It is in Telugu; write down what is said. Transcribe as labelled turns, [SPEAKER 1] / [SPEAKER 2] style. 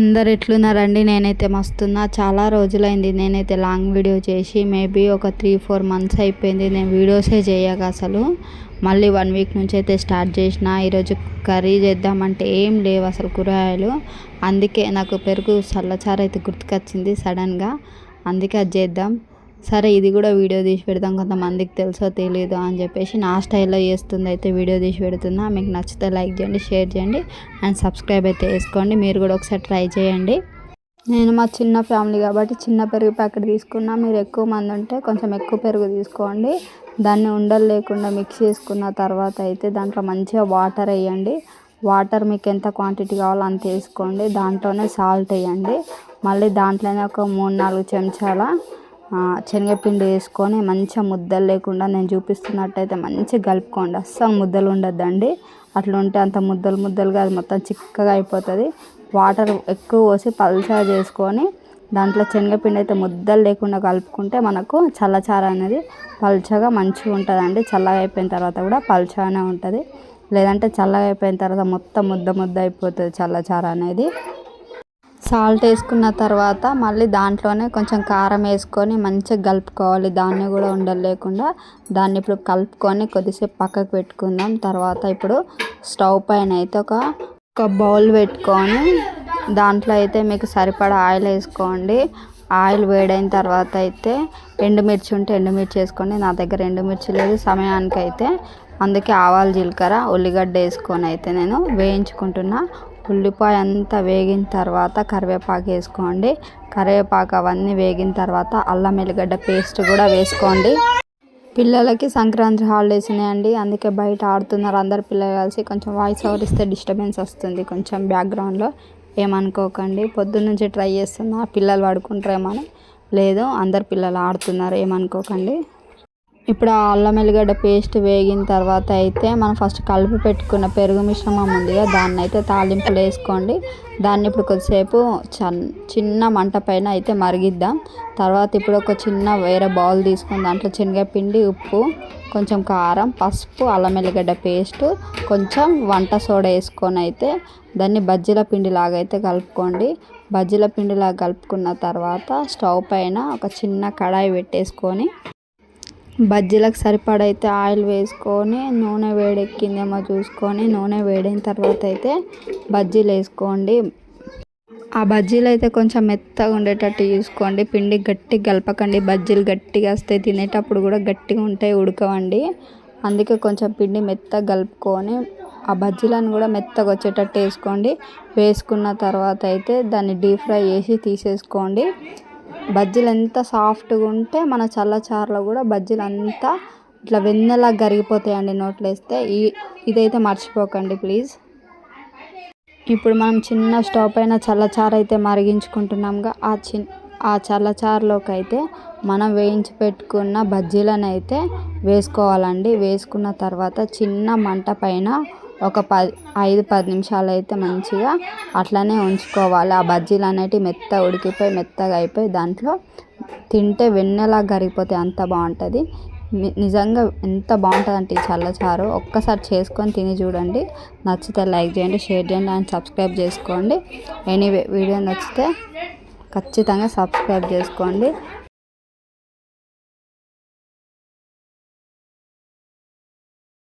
[SPEAKER 1] అందరు ఎట్లున్నారండి? నేనైతే మస్తున్నా. చాలా రోజులైంది. నేనైతే లాంగ్ వీడియో చేసి మేబీ ఒక త్రీ ఫోర్ మంత్స్ అయిపోయింది. నేను వీడియోసే చేయక అసలు. మళ్ళీ వన్ వీక్ నుంచి అయితే స్టార్ట్ చేసిన. ఈరోజు కర్రీ చేద్దామంటే ఏం లేవు అసలు కూరగాయలు. అందుకే నాకు పెరుగు చల్లచారు అయితే గుర్తుకొచ్చింది సడన్గా. అందుకే అది చేద్దాం. సరే ఇది కూడా వీడియో తీసి పెడతాం కొంతమందికి తెలుసో తెలియదు అని చెప్పేసి నా స్టైల్లో చేస్తుంది అయితే వీడియో తీసి పెడుతున్నా. మీకు నచ్చితే లైక్ చేయండి షేర్ చేయండి అండ్ సబ్స్క్రైబ్ అయితే వేసుకోండి మీరు కూడా ఒకసారి ట్రై చేయండి. నేను మా చిన్న ఫ్యామిలీ కాబట్టి చిన్న పెరుగు ప్యాకెట్ తీసుకున్నా. మీరు ఎక్కువ మంది ఉంటే కొంచెం ఎక్కువ పెరుగు తీసుకోండి. దాన్ని ఉండలు లేకుండా మిక్స్ చేసుకున్న తర్వాత అయితే దాంట్లో మంచిగా వాటర్ వేయండి. వాటర్ మీకు ఎంత క్వాంటిటీ కావాలో అంత వేసుకోండి. దాంట్లోనే సాల్ట్ వేయండి. మళ్ళీ దాంట్లోనే ఒక మూడు నాలుగు చెంచాల శనగపిండి వేసుకొని మంచిగా ముద్దలు లేకుండా నేను చూపిస్తున్నట్టయితే మంచిగా కలుపుకోండి. అస్సలు ముద్దలు ఉండద్దండి. అట్లా ఉంటే అంత ముద్దలు ముద్దలుగా అది మొత్తం చిక్కగా అయిపోతుంది. వాటర్ ఎక్కువ పోసి పల్చగా చేసుకొని దాంట్లో శనగపిండి అయితే ముద్దలు లేకుండా కలుపుకుంటే మనకు చల్లచార అనేది పల్చగా మంచిగా ఉంటుందండి. చల్లగా అయిపోయిన తర్వాత కూడా పల్చగానే ఉంటుంది. లేదంటే చల్లగా అయిపోయిన తర్వాత మొత్తం ముద్ద ముద్ద అయిపోతుంది చల్లచార అనేది. సాల్ట్ వేసుకున్న తర్వాత మళ్ళీ దాంట్లోనే కొంచెం కారం వేసుకొని మంచిగా కలుపుకోవాలి. దాన్ని కూడా ఉండలు లేకుండా దాన్ని ఇప్పుడు కలుపుకొని కొద్దిసేపు పక్కకు పెట్టుకుందాం. తర్వాత ఇప్పుడు స్టవ్ పైన అయితే ఒక ఒక బౌల్ పెట్టుకొని దాంట్లో అయితే మీకు సరిపడా ఆయిల్ వేసుకోండి. ఆయిల్ వేడైన తర్వాత అయితే ఎండుమిర్చి ఉంటే ఎండుమిర్చి వేసుకోండి. నా దగ్గర ఎండుమిర్చి లేదు సమయానికి అయితే అందుకే ఆవాలు జీలకర్ర ఉల్లిగడ్డ వేసుకొని అయితే నేను వేయించుకుంటున్నా. ఉల్లిపాయ అంతా వేగిన తర్వాత కరివేపాకు వేసుకోండి. కరివేపాకు అవన్నీ వేగిన తర్వాత అల్లం ఎల్లిగడ్డ పేస్ట్ కూడా వేసుకోండి. పిల్లలకి సంక్రాంతి హాలిడేస్ ఉన్నాయండి. అందుకే బయట ఆడుతున్నారు అందరు పిల్లలు కలిసి. కొంచెం వాయిస్ ఓవర్ ఇస్తే డిస్టర్బెన్స్ వస్తుంది. కొంచెం బ్యాక్గ్రౌండ్లో ఏమనుకోకండి. పొద్దున్న నుంచి ట్రై చేస్తున్నా. పిల్లలు పడుకుంటారేమో లేదు అందరు పిల్లలు ఆడుతున్నారు. ఏమనుకోకండి. ఇప్పుడు ఆ అల్లం ఎల్లిగడ్డ పేస్ట్ వేగిన తర్వాత అయితే మనం ఫస్ట్ కలిపి పెట్టుకున్న పెరుగు మిశ్రమం ఉంది కదా దాన్ని అయితే తాలింపులు వేసుకోండి. దాన్ని ఇప్పుడు కొద్దిసేపు చిన్న మంట పైన అయితే మరిగిద్దాం. తర్వాత ఇప్పుడు ఒక చిన్న వేరే బౌల్ తీసుకొని దాంట్లో శనగపిండి ఉప్పు కొంచెం కారం పసుపు అల్లం ఎల్లిగడ్డ పేస్ట్ కొంచెం వంట సోడా వేసుకొని అయితే దాన్ని బజ్జీల పిండిలాగా అయితే కలుపుకోండి. బజ్జీల పిండిలాగా కలుపుకున్న తర్వాత స్టవ్ పైన ఒక చిన్న కడాయి పెట్టేసుకొని బజ్జీలకు సరిపడైతే ఆయిల్ వేసుకొని నూనె వేడెక్కిందేమో చూసుకొని నూనె వేడైన తర్వాత అయితే బజ్జీలు వేసుకోండి. ఆ బజ్జీలు అయితే కొంచెం మెత్తగా ఉండేటట్టు చూసుకోండి. పిండి గట్టిగా కలపకండి. బజ్జీలు గట్టిగా వస్తే తినేటప్పుడు కూడా గట్టిగా ఉంటాయి ఉడకవండి. అందుకే కొంచెం పిండి మెత్తగా కలుపుకొని ఆ బజ్జీలను కూడా మెత్తగా వచ్చేటట్టు వేసుకోండి. వేసుకున్న తర్వాత అయితే దాన్ని డీప్ ఫ్రై చేసి తీసేసుకోండి. బజ్జీలు ఎంత సాఫ్ట్గా ఉంటే మన చల్లచారులో కూడా బజ్జీలు అంతా ఇట్లా వెన్నలా కరిగిపోతాయండి నోట్లో వేస్తే ఈ ఇదైతే మర్చిపోకండి ప్లీజ్. ఇప్పుడు మనం చిన్న స్టవ్ పైన చల్లచారు అయితే మరిగించుకుంటున్నాంగా. ఆ చిన్ ఆ చల్లచారులోకి అయితే మనం వేయించి పెట్టుకున్న బజ్జీలను అయితే వేసుకోవాలండి. వేసుకున్న తర్వాత చిన్న మంట పైన ఒక పది ఐదు పది నిమిషాలు అయితే మంచిగా అట్లనే ఉంచుకోవాలి. ఆ బజ్జీలు అనేటివి మెత్తగా ఉడికిపోయి మెత్తగా అయిపోయి దాంట్లో తింటే వెన్నెలా కరిగిపోతాయి అంత బాగుంటుంది. నిజంగా ఎంత బాగుంటుందంటే ఈ చల్లచారు ఒక్కసారి చేసుకొని తిని చూడండి. నచ్చితే లైక్ చేయండి షేర్ చేయండి అండ్ సబ్స్క్రైబ్ చేసుకోండి. ఎనీవే వీడియో నచ్చితే ఖచ్చితంగా సబ్స్క్రైబ్ చేసుకోండి.